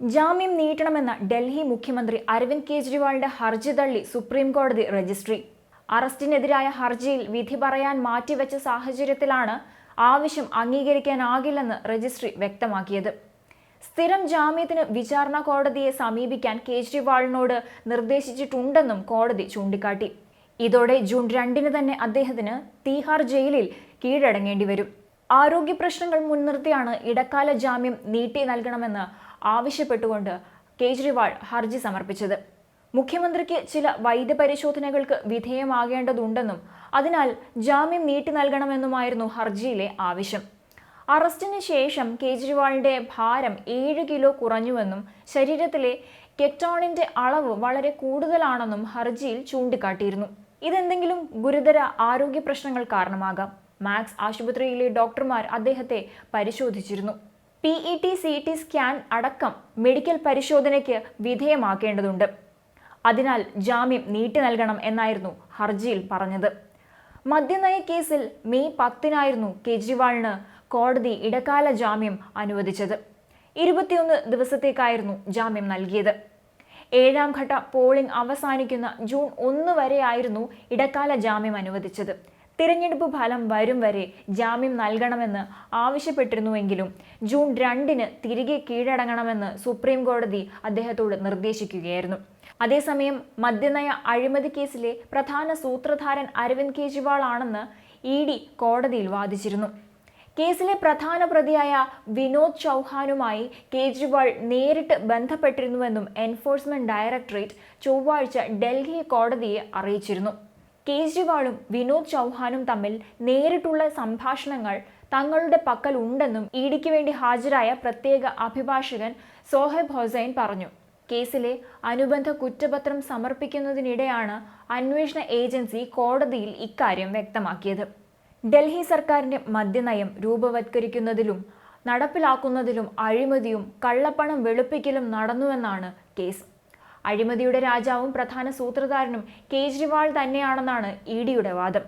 ജാമ്യം നീട്ടണമെന്ന ഡൽഹി മുഖ്യമന്ത്രി അരവിന്ദ് കെജ്രിവാളിന്റെ ഹർജി തള്ളി സുപ്രീം കോടതി രജിസ്ട്രി. അറസ്റ്റിനെതിരായ ഹർജിയിൽ വിധി പറയാൻ മാറ്റിവെച്ച സാഹചര്യത്തിലാണ് ആവശ്യം അംഗീകരിക്കാനാകില്ലെന്ന് രജിസ്ട്രി വ്യക്തമാക്കിയത്. സ്ഥിരം ജാമ്യത്തിന് വിചാരണ കോടതിയെ സമീപിക്കാൻ കേജ്രിവാളിനോട് നിർദ്ദേശിച്ചിട്ടുണ്ടെന്നും കോടതി ചൂണ്ടിക്കാട്ടി. ഇതോടെ ജൂൺ രണ്ടിന് തന്നെ അദ്ദേഹത്തിന് തീഹാർ ജയിലിൽ കീഴടങ്ങേണ്ടി വരും. ആരോഗ്യ പ്രശ്നങ്ങൾ മുൻനിർത്തിയാണ് ഇടക്കാല ജാമ്യം നീട്ടി നൽകണമെന്ന് ആവശ്യപ്പെട്ടുകൊണ്ട് കേജ്രിവാൾ ഹർജി സമർപ്പിച്ചത്. മുഖ്യമന്ത്രിക്ക് ചില വൈദ്യപരിശോധനകൾക്ക് വിധേയമാകേണ്ടതുണ്ടെന്നും അതിനാൽ ജാമ്യം നീട്ടി നൽകണമെന്നുമായിരുന്നു ഹർജിയിലെ ആവശ്യം. അറസ്റ്റിന് ശേഷം കേജ്രിവാളിന്റെ ഭാരം ഏഴ് കിലോ കുറഞ്ഞുവെന്നും ശരീരത്തിലെ കെറ്റോണിന്റെ അളവ് വളരെ കൂടുതലാണെന്നും ഹർജിയിൽ ചൂണ്ടിക്കാട്ടിയിരുന്നു. ഇതെന്തെങ്കിലും ഗുരുതര ആരോഗ്യ പ്രശ്നങ്ങൾ കാരണമാകാം. മാക്സ് ആശുപത്രിയിലെ ഡോക്ടർമാർ അദ്ദേഹത്തെ പരിശോധിച്ചിരുന്നു. P E T C T scan അടക്കം മെഡിക്കൽ പരിശോധനയ്ക്ക് വിധേയമാക്കേണ്ടതുണ്ട്. അതിനാൽ ജാമ്യം നീട്ടി നൽകണം എന്നായിരുന്നു ഹർജിയിൽ പറഞ്ഞത്. മദ്യനയ കേസിൽ മെയ് പത്തിനായിരുന്നു കേജ്രിവാളിന് കോടതി ഇടക്കാല ജാമ്യം അനുവദിച്ചത്. ഇരുപത്തിയൊന്ന് ദിവസത്തേക്കായിരുന്നു ജാമ്യം നൽകിയത്. ഏഴാം ഘട്ട പോളിംഗ് അവസാനിക്കുന്ന ജൂൺ ഒന്ന് വരെയായിരുന്നു ഇടക്കാല ജാമ്യം അനുവദിച്ചത്. തിരഞ്ഞെടുപ്പ് ഫലം വരും വരെ ജാമ്യം നൽകണമെന്ന് ആവശ്യപ്പെട്ടിരുന്നുവെങ്കിലും ജൂൺ രണ്ടിന് തിരികെ കീഴടങ്ങണമെന്ന് സുപ്രീം കോടതി അദ്ദേഹത്തോട് നിർദ്ദേശിക്കുകയായിരുന്നു. അതേസമയം മദ്യനയ അഴിമതി കേസിലെ പ്രധാന സൂത്രധാരൻ അരവിന്ദ് കെജ്രിവാൾ ആണെന്ന് ഇ ഡി കോടതിയിൽ വാദിച്ചിരുന്നു. കേസിലെ പ്രധാന പ്രതിയായ വിനോദ് ചൗഹാനുമായി കേജ്രിവാൾ നേരിട്ട് ബന്ധപ്പെട്ടിരുന്നുവെന്നും എൻഫോഴ്സ്മെന്റ് ഡയറക്ടറേറ്റ് ചൊവ്വാഴ്ച ഡൽഹി കോടതിയെ അറിയിച്ചിരുന്നു. കേജ്രിവാളും വിനോദ് ചൗഹാനും തമ്മിൽ നേരിട്ടുള്ള സംഭാഷണങ്ങൾ തങ്ങളുടെ പക്കൽ ഉണ്ടെന്നും ഇ ഡിക്ക് വേണ്ടി ഹാജരായ പ്രത്യേക അഭിഭാഷകൻ സോഹെബ് ഹൊസൈൻ പറഞ്ഞു. കേസിലെ അനുബന്ധ കുറ്റപത്രം സമർപ്പിക്കുന്നതിനിടെയാണ് അന്വേഷണ ഏജൻസി കോടതിയിൽ ഇക്കാര്യം വ്യക്തമാക്കിയത്. ഡൽഹി സർക്കാരിന്റെ മദ്യനയം രൂപവത്കരിക്കുന്നതിലും നടപ്പിലാക്കുന്നതിലും അഴിമതിയും കള്ളപ്പണം വെളുപ്പിക്കലും നടന്നുവെന്നാണ് കേസ്. അഴിമതിയുടെ രാജാവും പ്രധാന സൂത്രധാരനും കേജ്രിവാൾ തന്നെയാണെന്നാണ് ഇ ഡിയുടെ വാദം.